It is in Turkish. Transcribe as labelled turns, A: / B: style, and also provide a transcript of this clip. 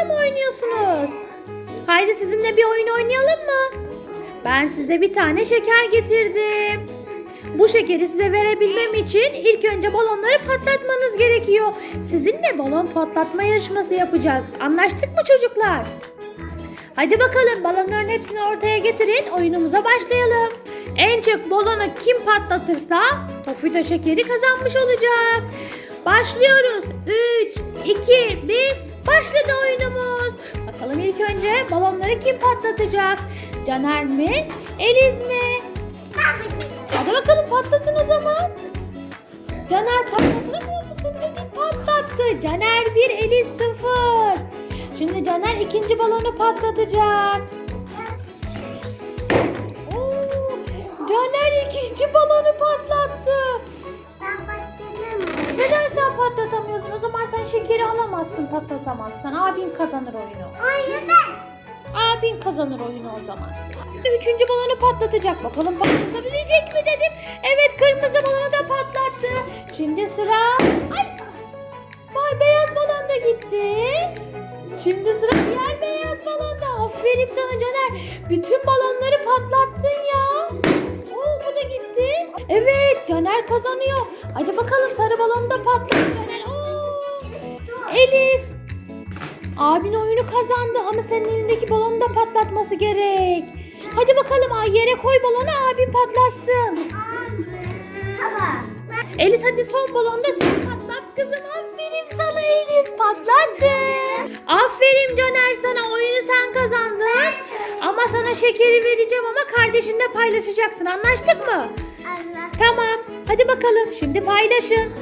A: balonlarla mı oynuyorsunuz? Haydi sizinle bir oyun oynayalım mı? Ben size bir tane şeker getirdim. Bu şekeri size verebilmem için ilk önce balonları patlatmanız gerekiyor. Sizinle balon patlatma yarışması yapacağız. Anlaştık mı çocuklar? Hadi bakalım balonların hepsini ortaya getirin. Oyunumuza başlayalım. En çok balonu kim patlatırsa Tofita şekeri kazanmış olacak. Başlıyoruz. 3, 2, 1. Başladı oyunumuz. Bakalım ilk önce balonları kim patlatacak? Caner mi? Eliz mi? Hadi bakalım patlatın o zaman. Caner patlatamıyor musun? Dedi patlattı. Caner 1, Eliz 0. Şimdi Caner ikinci balonu patlatacak. Şekeri alamazsın patlatamazsan. Abin kazanır oyunu. Abin kazanır oyunu o zaman. Üçüncü balonu patlatacak. Bakalım patlatabilecek mi dedim. Evet kırmızı balonu da patlattı. Şimdi sıra... Ay! Vay beyaz balon da gitti. Şimdi sıra diğer beyaz balonda. Aferin sana Caner. Bütün balonları patlattın ya. Oo bu da gitti. Evet Caner kazanıyor. Hadi bakalım sarı balonu da patlat Caner. Oo. Elis. Abin oyunu kazandı ama senin elindeki balonu da patlatması gerek. Hadi bakalım ay yere koy balonu abin patlatsın. Elis hadi son balonu da sen patlat kızım. Aferin sana Elis patlattı. Aferin Caner sana oyunu sen kazandın. Ama sana şekeri vereceğim ama kardeşinle paylaşacaksın anlaştık mı? Tamam hadi bakalım şimdi paylaşın.